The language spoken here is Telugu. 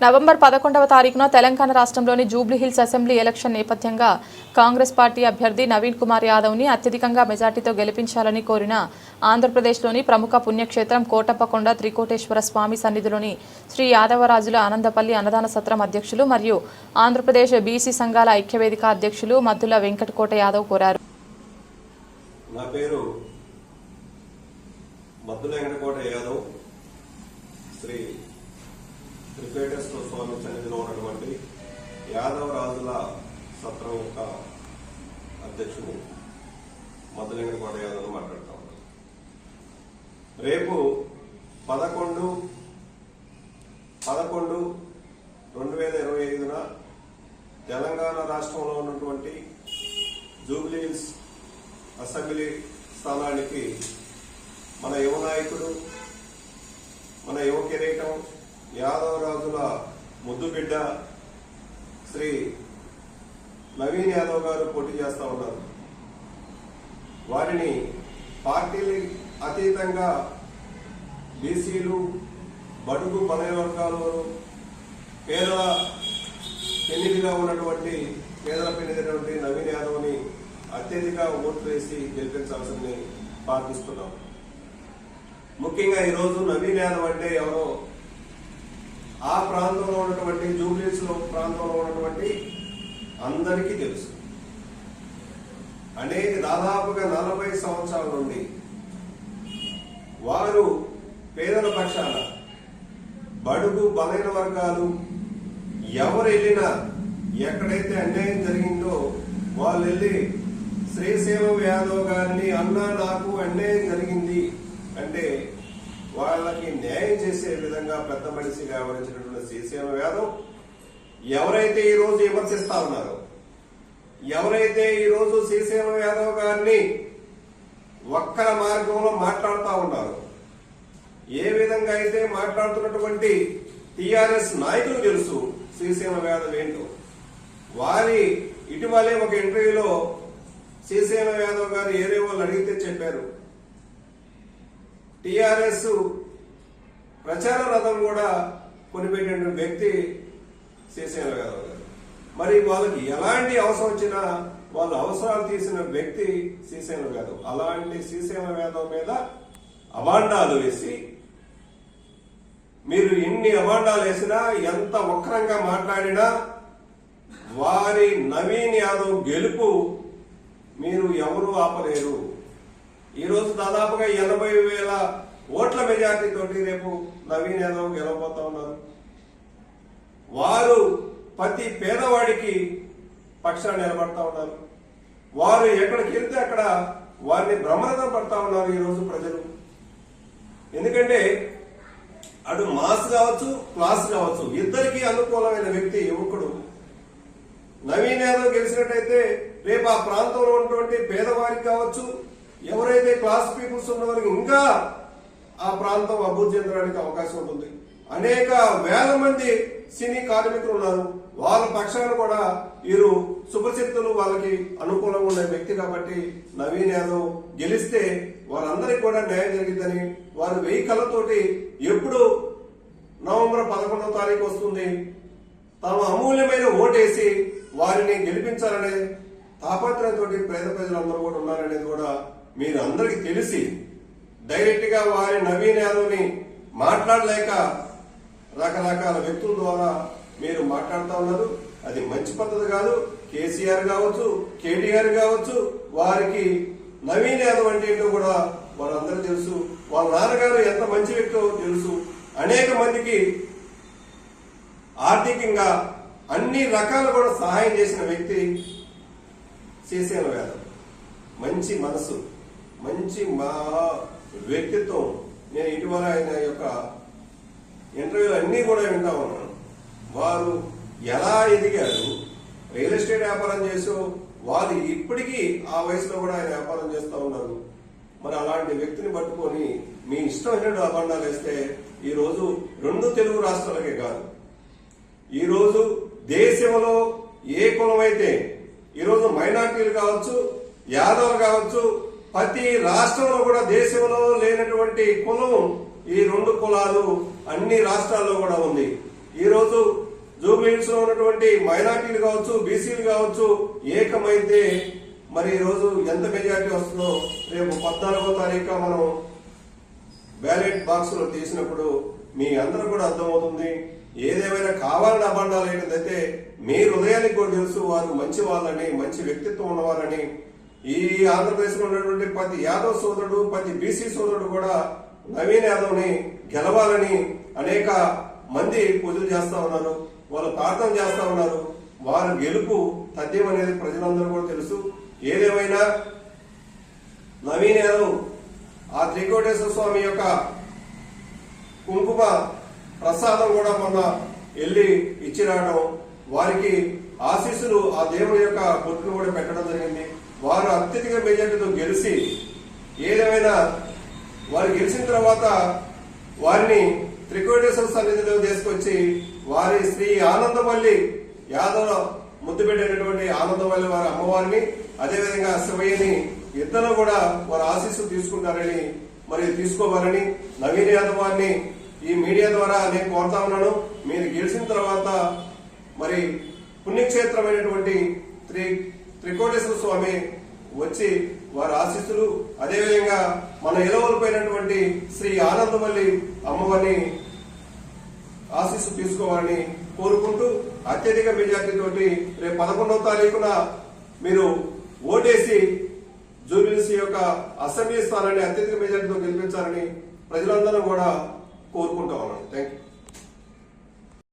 నవంబర్ పదకొండవ తారీఖున తెలంగాణ రాష్ట్రంలోని జూబ్లీహిల్స్ అసెంబ్లీ ఎలక్షన్ నేపథ్యంగా కాంగ్రెస్ పార్టీ అభ్యర్థి నవీన్ కుమార్ యాదవ్ని అత్యధికంగా మెజార్టీతో గెలిపించాలని కోరిన ఆంధ్రప్రదేశ్లోని ప్రముఖ పుణ్యక్షేత్రం కోటప్పకొండ త్రికోటేశ్వర స్వామి సన్నిధిలోని శ్రీ యాదవరాజుల ఆనందపల్లి అన్నదాన సత్రం అధ్యక్షులు మరియు ఆంధ్రప్రదేశ్ బీసీ సంఘాల ఐక్యవేదిక అధ్యక్షులు మద్దుల వెంకటకోట యాదవ్ కోరారు. నా పేరు మద్దుల వెంకటకోట యాదవ్. శ్రీ త్రిపేటేశ్వర స్వామి సన్నిధిలో ఉన్నటువంటి యాదవ రాజుల సత్రం యొక్క అధ్యక్షుడు మద్దుల యాదవ్ మాట్లాడుతూ ఉన్నాను రేపు పదకొండు పదకొండు రెండు వేల ఇరవై ఐదున తెలంగాణ రాష్ట్రంలో ఉన్నటువంటి జూబ్లీస్ అసెంబ్లీ స్థానానికి మన యువ నాయకుడు మన యువ కిరీటం యాదవ రాజుల ముద్దు బిడ్డ శ్రీ నవీన్ యాదవ్ గారు పోటీ చేస్తా ఉన్నారు. వారిని పార్టీలు అతీతంగా బీసీలు బడుగు బలయ వర్గాలు పేదల పెన్నిధిగా ఉన్నటువంటి పేదల పెన్నిధినటువంటి నవీన్ యాదవ్ని అత్యధిక ఓట్లు వేసి గెలిపించాల్సిందని ప్రార్థిస్తున్నాం ముఖ్యంగా ఈరోజు నవీన్ యాదవ్ అంటే ఎవరో ప్రాంతంలో ఉన్నటువంటి జూబ్లీస్ ప్రాంతంలో ఉన్నటువంటి అందరికీ తెలుసు. అనేక దాదాపుగా నలభై సంవత్సరాల నుండి వారు పేదల పక్షాన బడుగు బలైన వర్గాలు ఎవరు వెళ్ళినా ఎక్కడైతే అన్యాయం జరిగిందో వాళ్ళు వెళ్ళి శ్రీశైలం యాదవ్ గారిని అన్నా నాకు అన్యాయం జరిగింది అంటే వాళ్ళకి న్యాయం చేసే విధంగా పెద్ద మనిషిగా వ్యవహరించినటువంటి శ్రీశైలం యాదవ్ ఎవరైతే ఈ రోజు విమర్శిస్తా ఉన్నారో ఎవరైతే ఈ రోజు శ్రీశైలం యాదవ్ గారిని ఒక్కల మార్గంలో మాట్లాడుతూ ఉన్నారు ఏ విధంగా అయితే మాట్లాడుతున్నటువంటి టిఆర్ఎస్ నాయకులు తెలుసు శ్రీశైలం యాదవ్ ఏంటో వారి ఇటీవలే ఒక ఇంటర్వ్యూలో శ్రీశైలం యాదవ్ గారు ఏరే వాళ్ళు అడిగితే చెప్పారు. టిఆర్ఎస్ ప్రచార రథం కూడా కొనిపెట్టిన వ్యక్తి శ్రీశైలం యాదవ్ గారు. మరి వాళ్ళకి ఎలాంటి అవసరం వచ్చినా వాళ్ళ అవసరాలు తీసిన వ్యక్తి శ్రీశైలం యాదవ్. అలాంటి శ్రీశైలం యాదవ్ మీద అవాండాలు వేసి మీరు ఎన్ని అవాండాలు వేసినా ఎంత వక్రంగా మాట్లాడినా వారి నవీన్ యాదవ్ గెలుపు మీరు ఎవరు ఆపలేరు. ఈరోజు దాదాపుగా ఎనభై వేల ఓట్ల మెజార్టీతో రేపు నవీన్ యాదవ్ గెలవబోతా ఉన్నారు. వారు ప్రతి పేదవాడికి పక్షాన నిలబడతా ఉన్నారు. వారు ఎక్కడికి వెళ్తే అక్కడ వారిని భ్రమరథం పడతా ఉన్నారు ఈరోజు ప్రజలు. ఎందుకంటే అటు మాస్ కావచ్చు క్లాస్ కావచ్చు ఇద్దరికి అనుకూలమైన వ్యక్తి యువకుడు నవీన్ యాదవ్ గెలిచినట్టయితే రేపు ఆ ప్రాంతంలో ఉన్నటువంటి పేదవారికి కావచ్చు ఎవరైతే క్లాస్ పీపుల్స్ ఉన్న వారికి ఇంకా ఆ ప్రాంతం అభివృద్ధి చెందడానికి అవకాశం ఉంటుంది. అనేక వేల మంది సినీ కార్మికులు ఉన్నారు. వాళ్ళ పక్షాన కూడా వీరు శుభశక్తులు వాళ్ళకి అనుకూలంగా ఉన్న వ్యక్తి కాబట్టి నవీన్ యాదవ్ గెలిస్తే వారందరికీ కూడా న్యాయం జరిగిందని వారు వెయ్యి కళ్ళతోటి ఎప్పుడు నవంబర్ పదకొండవ తారీఖు వస్తుంది. తమ అమూల్యమైన ఓటేసి వారిని గెలిపించాలనే తాపత్రయంతో పేద ప్రజలందరూ కూడా ఉన్నారనేది కూడా మీరు అందరికీ తెలిసి డైరెక్ట్గా వారి నవీన్ యాదవ్ని మాట్లాడలేక రకరకాల వ్యక్తుల ద్వారా మీరు మాట్లాడుతూ ఉన్నారు. అది మంచి పద్ధతి కాదు. కేసీఆర్ కావచ్చు కేటీఆర్ కావచ్చు వారికి నవీన్ యాదవ్ అంటే ఏంటో కూడా వాళ్ళందరూ తెలుసు. వాళ్ళ నాన్నగారు ఎంత మంచి వ్యక్తో తెలుసు. అనేక మందికి ఆర్థికంగా అన్ని రకాలు కూడా సహాయం చేసిన వ్యక్తి శ్రీశైలం యాదవ్. మంచి మనసు. మంచి మా వ్యక్తిత్వం నేను ఇటీవల ఆయన యొక్క ఇంటర్వ్యూలు అన్నీ కూడా వింటా ఉన్నాను. వారు ఎలా ఎదిగారు రియల్ ఎస్టేట్ వ్యాపారం చేసో వాళ్ళు ఇప్పటికీ ఆ వయసులో కూడా ఆయన వ్యాపారం చేస్తూ ఉన్నారు. మరి అలాంటి వ్యక్తిని పట్టుకొని మీ ఇష్టం అభండాలు అబండాలు వేస్తే ఈరోజు రెండు తెలుగు రాష్ట్రాలకే కాదు. ఈరోజు దేశంలో ఏ కులమైతే ఈరోజు మైనార్టీలు కావచ్చు యాదవులు కావచ్చు ప్రతి రాష్ట్రంలో కూడా దేశంలో లేనటువంటి కులం ఈ రెండు కులాలు అన్ని రాష్ట్రాల్లో కూడా ఉంది. ఈ రోజు జూబ్లీహిల్స్లో ఉన్నటువంటి మైనార్టీలు కావచ్చు బీసీలు కావచ్చు ఏకమైతే మరి ఈ రోజు ఎంత మెజార్టీ వస్తుందో రేపు పద్నాలుగో తారీఖు మనం బ్యాలెట్ బాక్స్లో తీసినప్పుడు మీ అందరూ కూడా అర్థమవుతుంది. ఏదేమైనా కావాలని అబండాలు ఏంటంటే మీ హృదయానికి కూడా తెలుసు వారు మంచి వాళ్ళని మంచి వ్యక్తిత్వం ఉన్నవారని. ఈ ఆంధ్రప్రదేశ్లో ఉన్నటువంటి ప్రతి యాదవ్ సోదరుడు ప్రతి బీసీ సోదరుడు కూడా నవీన్ యాదవ్ని గెలవాలని అనేక మంది పూజలు చేస్తా ఉన్నారు వాళ్ళు ప్రార్థన చేస్తా ఉన్నారు. వారి గెలుపు తథ్యం అనేది ప్రజలందరూ కూడా తెలుసు. ఏదేమైనా నవీన్ యాదవ్ ఆ త్రికోటేశ్వర స్వామి యొక్క కుంకుమ ప్రసాదం కూడా మొన్న వెళ్ళి ఇచ్చి రావడం వారికి ఆశీస్సులు ఆ దేవుని యొక్క బొట్టును కూడా పెట్టడం జరిగింది. వారు అత్యధిక మెజార్టీతో గెలిచి ఏదేమైనా వారు గెలిచిన తర్వాత వారిని త్రికోటేశ్వర సన్నిధిలో తీసుకొచ్చి వారి శ్రీ ఆనందమల్లి యాదవ ముద్దు పెట్టినటువంటి ఆనందమల్లి వారి అమ్మవారిని అదేవిధంగా శివయ్యని ఇద్దరు కూడా వారి ఆశీస్సు తీసుకుంటారని మరి తీసుకోవాలని నవీన్ యాదవ్ వారిని ఈ మీడియా ద్వారా నేను కోరుతా ఉన్నాను. మీరు గెలిచిన తర్వాత మరి పుణ్యక్షేత్రమైనటువంటి త్రి త్రికోటేశ్వర స్వామి వచ్చి వారి ఆశీస్సులు అదేవిధంగా మన ఇలవలపోయినటువంటి శ్రీ ఆనందమల్లి అమ్మవారిని ఆశీస్సు తీసుకోవాలని కోరుకుంటూ అత్యధిక మెజార్టీతోటి రేపు పదకొండవ తారీఖున మీరు ఓటేసి జూబిలీసీ యొక్క అసెంబ్లీ స్థానాన్ని అత్యధిక మెజార్టీతో గెలిపించాలని ప్రజలందరూ కూడా కోరుకుంటా ఉన్నాను థ్యాంక్ యూ